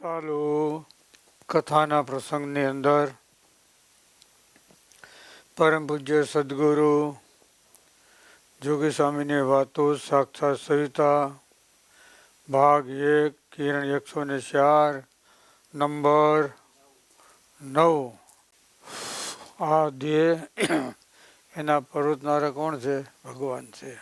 ચાલુ કથાના પ્રસંગની અંદર પરમ પૂજ્ય સદગુરુ જોગી સ્વામીની વાતો સાક્ષાત સવિતા ભાગ એક, કિરણ એકસો ને ચાર, નંબર નવ. આ દેહ એના પરોતનારા કોણ છે? ભગવાન છે.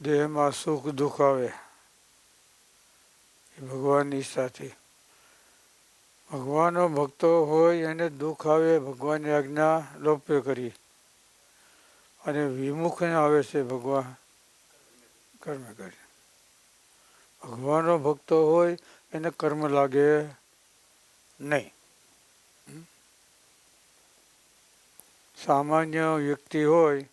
દેહમાં સુખ દુઃખ આવે. ભગવાનની સાથે. ભગવાનનો ભક્તો હોય એને દુઃખ આવે, ભગવાનની આજ્ઞા લોપ્ય કરી. અને વિમુખ આવે છે ભગવાન, કર્મ કરી. ભગવાનનો ભક્તો હોય, એને કર્મ લાગે નહીં. સામાન્ય વ્યક્તિ હોય,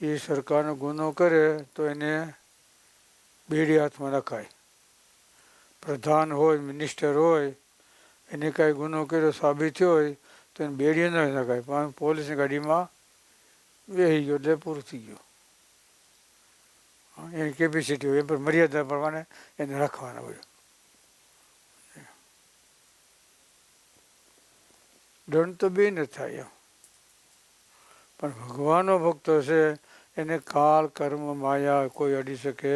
એ સરકારનો ગુનો કરે તો એને બેડી હાથમાં નખાય. પ્રધાન હોય મિનિસ્ટર હોય, એને કાંઈ ગુનો કર્યો, સાબિત થયો હોય, તો એને બેડીએ ન શકાય પણ પોલીસની ગાડીમાં બેસી ગયો એટલે પૂરું થઈ ગયું. એની કેપેસિટી હોય, એ પર મર્યાદા પ્રમાણે એને રાખવાના હોય. દંડ તો બે ન થાય પણ ભગવાનનો ભક્તો છે એને કાળ કર્મ માયા કોઈ અડી શકે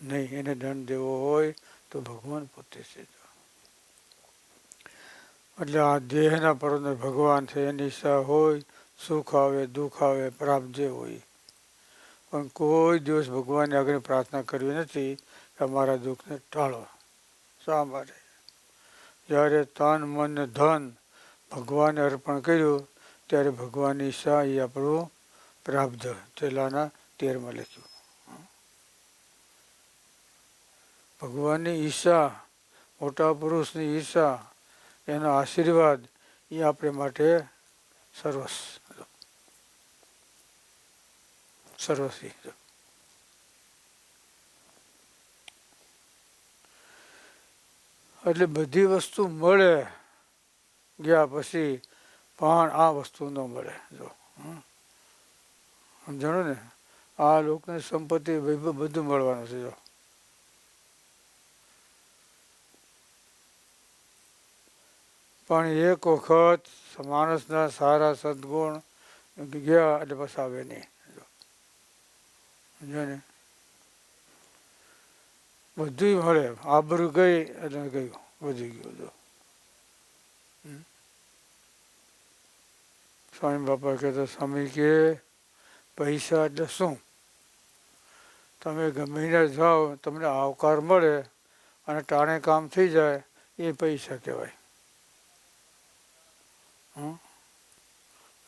નહીં. એને દંડ દેવો હોય તો ભગવાન પોતે છે એટલે આ દેહના પરોને ભગવાન છે, એની ઈચ્છા હોય, સુખ આવે, દુઃખ આવે પ્રાપ્ત જે હોય. પણ કોઈ દિવસ ભગવાનને આગળ પ્રાર્થના કરવી નથી કે અમારા દુઃખને ટાળો. શા માટે? જ્યારે તન, મન, ધન ભગવાને અર્પણ કર્યું, ત્યારે ભગવાનની ઈચ્છા એ આપણું પ્રાપ્ત છેલ્લાના તેરમાં લખ્યું. ભગવાનની ઈચ્છા, મોટા પુરુષની ઈચ્છા, એનો આશીર્વાદ એ આપણે માટે સર્વસ સર્વસ્વી. એટલે બધી વસ્તુ મળે, ગયા પછી પણ આ વસ્તુ ન મળે. જો. સમજાણો ને? આ લોકોની સંપત્તિ વૈભવ બધું મળવાનું છે, જો. પણ એક વખત માણસના સારા સદગુણ ગયા એટલે બસ આવે નહીં. જો. ને. બધું મળે. આબરૂ ગઈ એટલે ગયું. વધી ગયું, જો. સ્વામી બાપા કહેતા સ્વામી કે પૈસા એટલે શું? તમે ગમે જાઓ, તમને આવકાર મળે અને ટાણે કામ થઈ જાય, એ પૈસા કહેવાય. હં?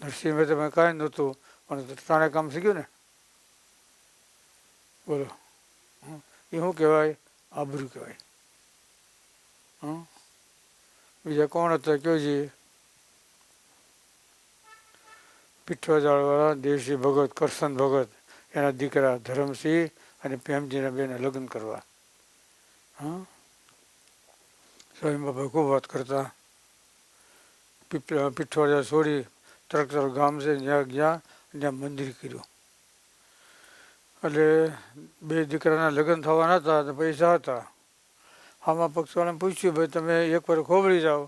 નરસિંહ તમે કાંઈ નહોતું, પણ ત્રણે કામ શીખ્યું ને? બોલો? એ શું કહેવાય? આબરૂ કહેવાય. હં? બીજા કોણ હતા? કયો જી પીઠવાજાળવાળા, દેવસિંહ ભગત કરસન ભગત, એના દીકરા ધરમસિંહ અને પ્રેમજીના બેને લગ્ન કરવા. હા સ્વામી બાપા ખૂબ વાત કરતા. પીપળા પીઠવાજા છોડી તરક તરક ગામ છે ત્યાં ગયા ત્યાં મંદિર કર્યું એટલે બે દીકરાના લગ્ન થવાના હતા તો પૈસા હતા આમાં પક્ષવાળાને પૂછ્યું ભાઈ તમે એકવાર ખોબળી જાઓ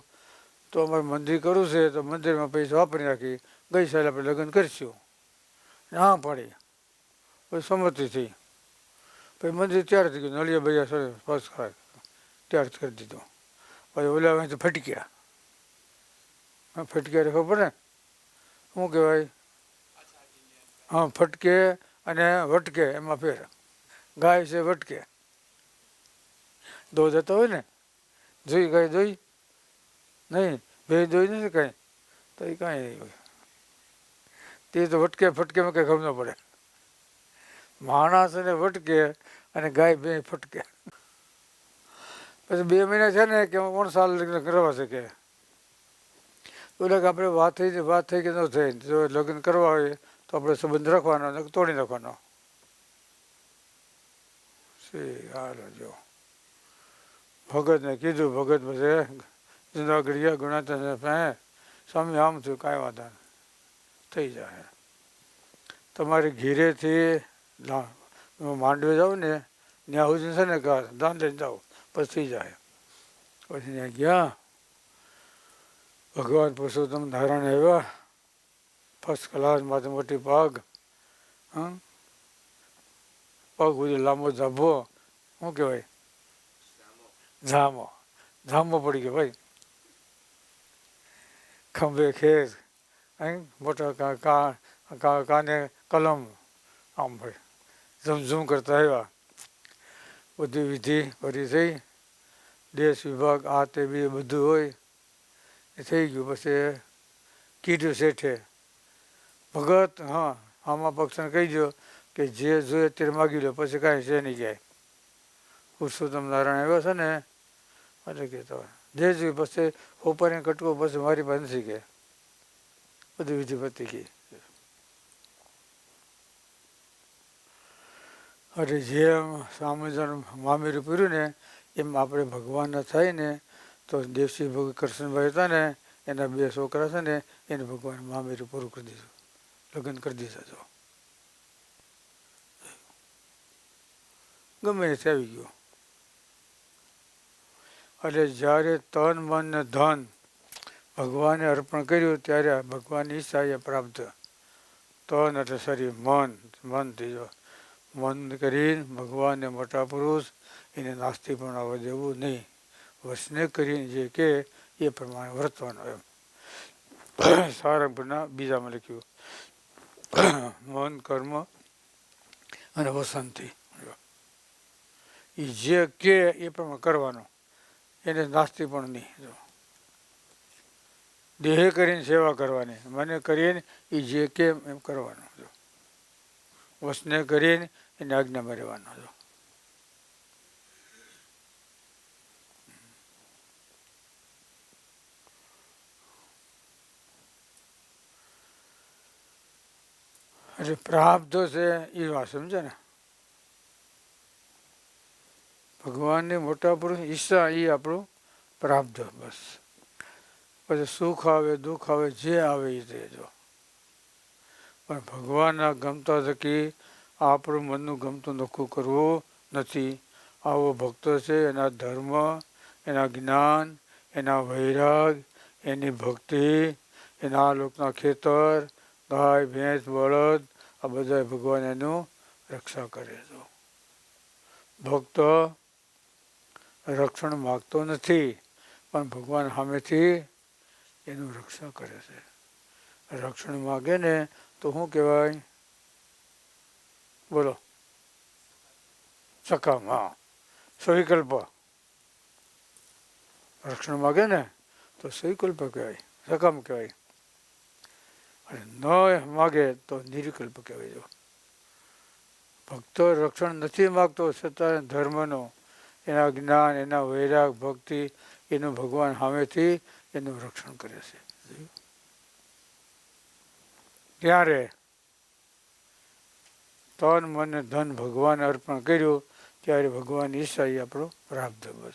તો અમારે મંદિર કરવું છે તો મંદિરમાં પૈસા વાપરી નાખી ગઈ સાલ આપણે લગ્ન કરીશું ના પાડી પછી સંમતિ થઈ પછી મંદિર તૈયાર થઈ ગયું નળિયા ભૈયા સરસ ફર્સ્ટ ક્લાસ તૈયાર કરી દીધું પછી ઓલા અહીંથી ફટક્યા એટલે ખબર ને? શું કહેવાય? હા, ફટકે અને વટકે, એમાં ફેર. ગાય છે વટકે. દો જતો હોય ને? જોઈ ગાય જોઈ? નહીં બે જોઈ નથી કાંઈ? તો એ કાંઈ નહીં હોય. તે તો વટકે ફટકેમાં કંઈ ખબર ન પડે. માણસ અને વટકે અને ગાય બે ફટકે. પછી બે મહિના છે ને કે કોણ સાલ લગ્ન કરવા શકે ઓલા કે આપણે વાત થઈ વાત થઈ કે ન થઈ, જો લગ્ન કરવા હોય તો આપણે સંબંધ રાખવાનો, ને તોડી નાખવાનો. શ્રી હાલો જો. ભગતને કીધું, ભગત બધે જુનાગઢ ગયા ગુણાતા સ્વામી આમ થયું, કાંઈ વાંધો થઈ જાય તમારે ઘીરેથી માંડવે જાઓ ને, ત્યાં સુધી છે ને દાન લઈને જાઓ, પછી જાય પછી ત્યાં ગયા. ભગવાન પુરુષોત્તમ નારાયણ આવ્યા. ફર્સ્ટ ક્લાસ માથે મોટી પગ પગ સુધી લાંબો ધાબો શું કહેવાય? ઝામો. ઝામો પડી ગયો ભાઈ. ખંભે ખેર અહીં મોટા કાને કલમ, આમ ભાઈ. ઝુમ ઝુમ કરતા આવ્યા. બધી વિધિ ભરી થઈ. દેશ વિભાગ આ તે બી બધું હોય. એ થઈ ગયું. પછી કીધું શેઠે, ભગત, હા, આમાં પક્ષને કહી દો કે જે જોઈએ તે માગી લો, પછી કાંઈ છે નહીં જાય પુરુષોત્તમ નારાયણ આવ્યો છે ને, એટલે કહેતો જે જોયું પછી ઉપરની કટકો, પછી મારી પાસે નથી કે બધી વિધિ પતી અરે જેમ સામજન મામેરું પૂર્યું ને, એમ આપણે ભગવાનના થાય ને તો દેવસિંહ ભગ કૃષ્ણભાઈ હતા ને, એના બે છોકરા છે ને, એને ભગવાન મામેરું પૂરું કરી દીધું. લગ્ન કરી દીધા જો. ગમે તે આવી ગયો. એટલે જ્યારે તન, મન ને ધન ભગવાને અર્પણ કર્યું, ત્યારે ભગવાનની ઈચ્છા પ્રાપ્ત. તન એટલે શરીર, મન મન થઈ જો. મન કરીને ભગવાનને મોટા પુરુષ, એને નાસ્તિક આવવા દેવું નહીં. વસને કરીને જે કે એ પ્રમાણે વર્તવાનું એમ. સારંગપુરના બીજામાં લખ્યું. મન કર્મ અને વસંતી. એ જે કે એ પ્રમાણે કરવાનું. એને નાસ્તી પણ નહીં. જો. દેહે કરીને સેવા કરવાની. મને કરીને એ જે કે એમ કરવાનું. જો. વસને કરીને એને આજ્ઞામાં રહેવાનું. જો. એટલે પ્રાપ્ત છે એ વાત સમજે ને? ભગવાનની મોટા પુરુષ ઈચ્છા એ આપણું પ્રાપ્ત, બસ. પછી સુખ આવે, દુઃખ આવે, જે આવે એ રહેજો પણ ભગવાનના ગમતા થકી આપણું મનનું ગમતું નક્કું કરવું નથી. આવો ભક્તો છે, એના ધર્મ, એના જ્ઞાન, એના વૈરાગ, એની ભક્તિ, એના લોકના ખેતર, ગાય, ભેંસ, બળદ આ બધા ભગવાન એનું રક્ષા કરે છે. ભક્ત રક્ષણ માગતો નથી, પણ ભગવાન સામેથી એનું રક્ષા કરે છે. રક્ષણ માગે ને તો શું કહેવાય? બોલો. સકામ, હા. સવિકલ્પ રક્ષણ માગે ને તો સવિકલ્પ કહેવાય. સકામ કહેવાય. અને ન માગે તો નિર્વિકલ્પ કહેવાય જો ભક્તો રક્ષણ નથી માગતો છતાં ધર્મનો, એના જ્ઞાન, એના વૈરાગ, ભક્તિ, એનું ભગવાન સામેથી એનું રક્ષણ કરે છે. ત્યારે તન, મન, ધન ભગવાન અર્પણ કર્યું, ત્યારે ભગવાન ઈસાઈ આપણો પ્રાપ્ત બસ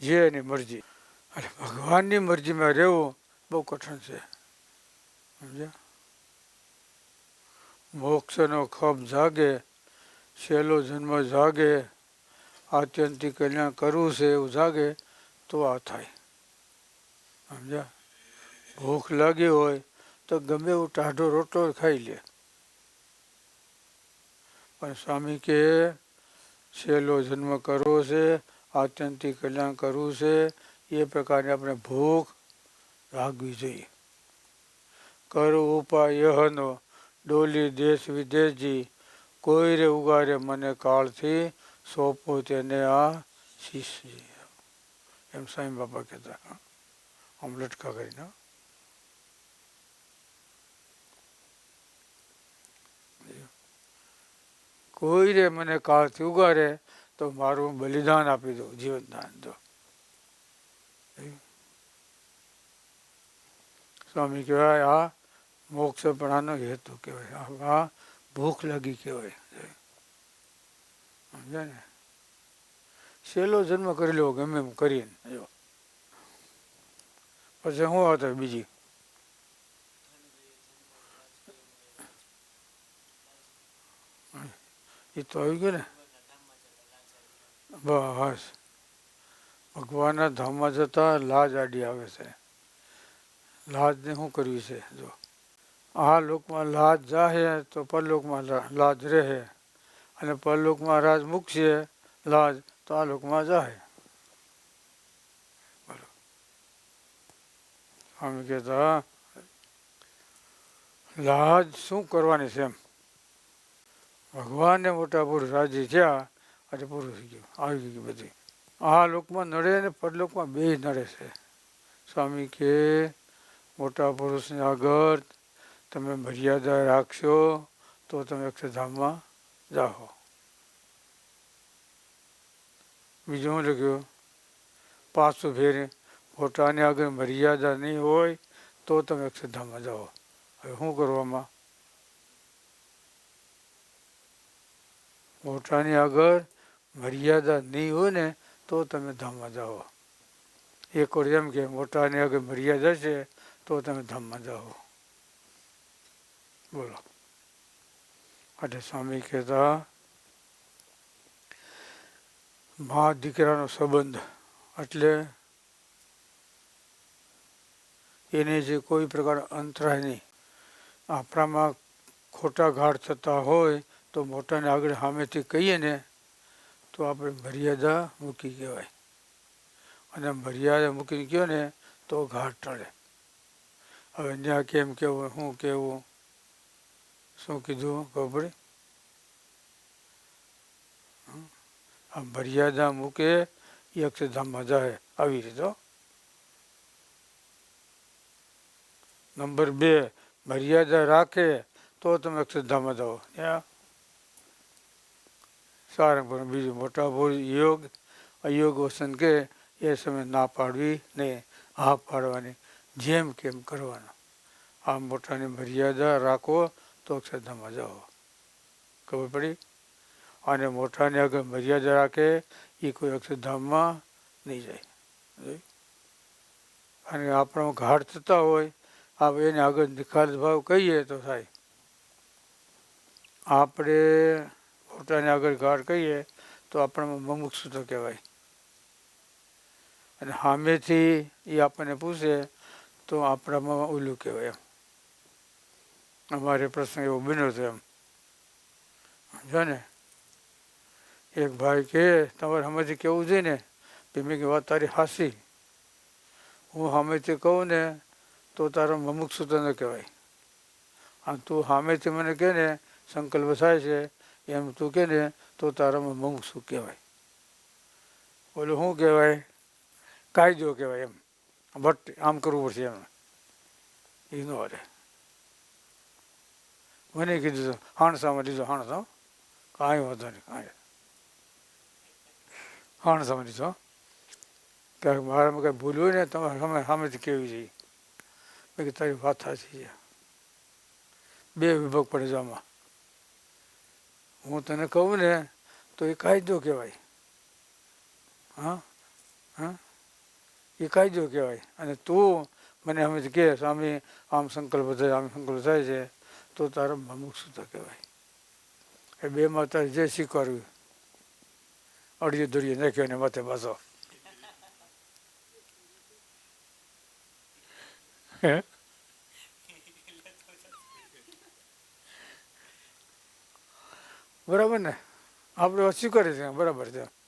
જે એની મરજી. અને ભગવાનની મરજીમાં રહેવું બહુ કઠિન છે સમજ્યા મોક્ષનો ખપ જાગે છેલ્લો જન્મ જાગે આત્યંતિક કલ્યાણ કરવું છે એવું જાગે તો આ થાય સમજ્યા ભૂખ લાગી હોય તો ગમે એવું ટાઢો રોટલો ખાઈ લે પણ સ્વામી કે છેલ્લો જન્મ કરવો છે આત્યંતિક કલ્યાણ કરવું છે એ પ્રકારની આપણે ભૂખ રાખવી જોઈએ. કરો ઉપાય યહનો ડોલી દેશ વિદેશજી કોઈ રે ઉગારે મને કાળથી સોંપો તેને આ શિષ્ય. એમ સાંઈ બાપા કહેતા આમ લટકા કરીને કોઈ રે મને કાળથી ઉગારે તો મારું બલિદાન આપી દઉં જીવનદાન દો. સ્વામી કહેવાય આ મોક્ષપણાનો હેતુ કહેવાય આ ભૂખ લાગી કહેવાય. સમજે ને? છેલ્લો જન્મ કરી લેવો ગમે એમ કરીને. જો પછી શું આવતા બીજી? એ તો આવી ગયું ને? બસ. ભગવાનના ધામમાં જતા લાજ આડી આવે છે. લાજને શું કરવી છે? જો. આ લોકમાં લાજ જાહે તો પરલોકમાં લાજ રહે. અને પરલોકમાં રાજ મૂકશે, લાજ તો આ લોકમાં જાહે. બોલો. અમે કહેતા, લાજ શું કરવાની છે એમ? ભગવાનને મોટા પુરુષ રાજી થયા અને થઈ ગયું, આવી ગયું બધી. આ લોકમાં નડે ને પરલોકમાં બે નડે છે. સ્વામી કે મોટા પુરુષને આગળ તમે મર્યાદા રાખશો, તો તમે અક્ષરધામમાં જાઓ. બીજું લખ્યું? પાછું ફેર મોટાની આગળ મર્યાદા નહીં હોય, તો તમે અક્ષરધામમાં જાઓ. હવે શું કરવામાં? મોટાની આગળ મર્યાદા નહીં હોય ને, તો તમે ધામમાં જાઓ. એક વાર એમ કે મોટાની આગળ મર્યાદા છે તો તમે ધામમાં જાઓ. બોલો. એટલે સ્વામી કહેતા, મા દીકરાનો સંબંધ એટલે એને જે કોઈ પ્રકાર અંતરાય નહીં. આપણામાં ખોટા ઘાટ થતા હોય તો મોટાને આગળ સામેથી કહીએ ને તો આપણે મર્યાદા મૂકી કહેવાય. અને મર્યાદા મૂકીને કહો ને તો ઘાટ ટળે. હવે ત્યાં કેમ કેવું, શું કેવું? શું કીધું? ખબર? આ મર્યાદા મૂકે એ અક્ષરધામમાં જાય, આવી રીતે નંબર બે, મર્યાદા રાખે, તો તમે અક્ષરધામમાં જાઓ. ત્યાં સારંગપુર બીજું મોટા ભૂલ યોગ, અયોગ વસન કે, એ સમય ના પાડવી નહીં હા પાડવાની. જેમ કેમ કરવાનું? આ મોટાની મર્યાદા રાખો તો અક્ષરધામમાં જાઓ. ખબર પડી? અને મોટાની આગળ મર્યાદા રાખે, એ કોઈ અક્ષરધામમાં નહીં જાય. અને આપણો ઘાટ થતા હોય આપણે એને આગળ નિખાલ ભાવ કહીએ તો થાય. આપણે મોટાને આગળ ઘાટ કહીએ, તો આપણામાં મમુક્ષ તો કહેવાય. અને સામેથી એ આપણને પૂછે તો આપણામાં ઓલું કહેવાય એમ. અમારે પ્રસંગ એવો બન્યો હતો એમ. સમજો ને? એક ભાઈ કે, તમારે સામેથી કેવું છે ને? કે મેં કે વાત તારી હાસી. હું સામેથી કહું ને, તો તારો મમુક સૂત્ર કહેવાય. અને તું સામેથી મને કહે ને, સંકલ્પ થાય છે, એમ તું કહે ને, તો તારામાં મમુક શું કહેવાય. ઓલું શું કહેવાય? કાયદો કહેવાય એમ. બટ આમ કરવું પડશે એમ એ ન હાલે મને કીધું તો હાણસામાં લીધો હાણસા કાંઈ વાંધો નહીં કાંઈ હાણસામાં લીધો કે મારામાં કંઈ ભૂલ્યું ને તમારે સામે સામેથી કેવી જઈ મેં કે તારી વાત સાચી છે બે વિભાગ પડે છે આમાં હું તને કહું ને તો એ કાયદો કહેવાય હા હા એ કાયદો કહેવાય. અને તું મને હંમેશા કહે સ્વામી, આમ સંકલ્પ થાય આમ સંકલ્પ થાય છે. તો તારો મમુક્ષુતા કહેવાય? એ બે માતા જે સ્વીકાર્યું, અડીએ દોડીએ નાખ્યો ને માથે પાછો બરાબર ને? આપણે સ્વીકારી છીએ, બરાબર છે.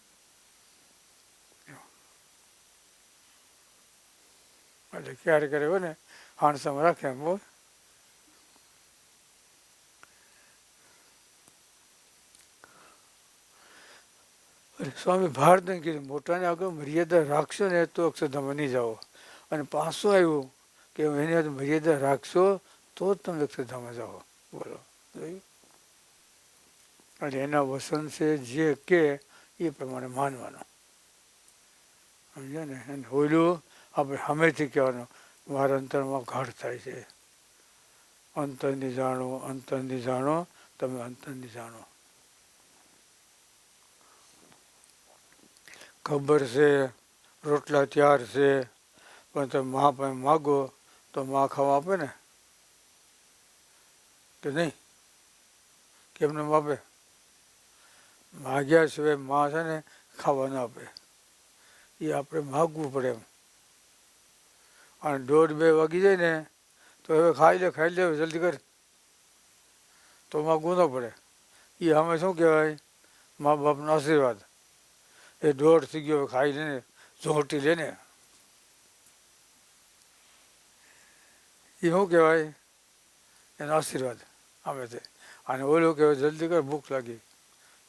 એટલે ક્યારે ક્યારે ને, હાણસામાં રાખે એમ બોલ સ્વામી ભારતને કીધું, મોટાને આગળ મર્યાદા રાખશો ને તો અક્ષરધામ નહીં જાઓ. અને પાછું આવ્યું કે, એની મર્યાદા રાખશો તો જ તમે અક્ષરધામમાં જાઓ. બોલો. અને એના વસન છે જે કે એ પ્રમાણે માનવાનું. સમજ્યા ને? અને ઓલું આપણે સામેથી કહેવાનું, મારા અંતરમાં ઘાટ થાય છે. અંતરની જાણો અંતરની જાણો, તમે અંતરની જાણો. ખબર છે, રોટલા તૈયાર છે, પણ તમે મા પાસે માગો તો મા ખાવા આપે ને? કે નહીં? કેમને આપે માગ્યા સિવાય મા છે ને ખાવા ના આપે. એ આપણે માગવું પડે એમ. અને દોઢ બે વાગી જાય ને, તો હવે ખાઈ લે ખાઈ લે જલ્દી કર. તો માં ગુનો પડે. એ અમે શું કહેવાય? મા બાપનો આશીર્વાદ. એ દોઢ થઈ ગયો ખાઈ લે ને, ઝોંટી લે ને. એ શું કહેવાય? એનો આશીર્વાદ અમે છે. અને ઓલું કહેવાય, જલ્દી કર, ભૂખ લાગી.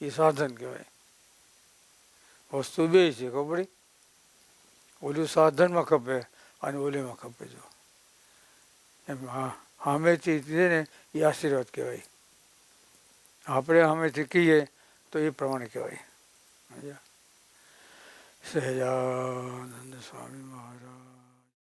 એ સાધન કહેવાય. વસ્તુ બે છે, ખબર ઓલું સાધનમાં ખપે. અને ઓલીમાં ખપે જો. એમ, હા, સામેથી છે ને એ આશીર્વાદ કહેવાય. આપણે સામેથી કહીએ તો એ પ્રમાણે કહેવાય. સહેજાનંદ સ્વામી મહારાજ.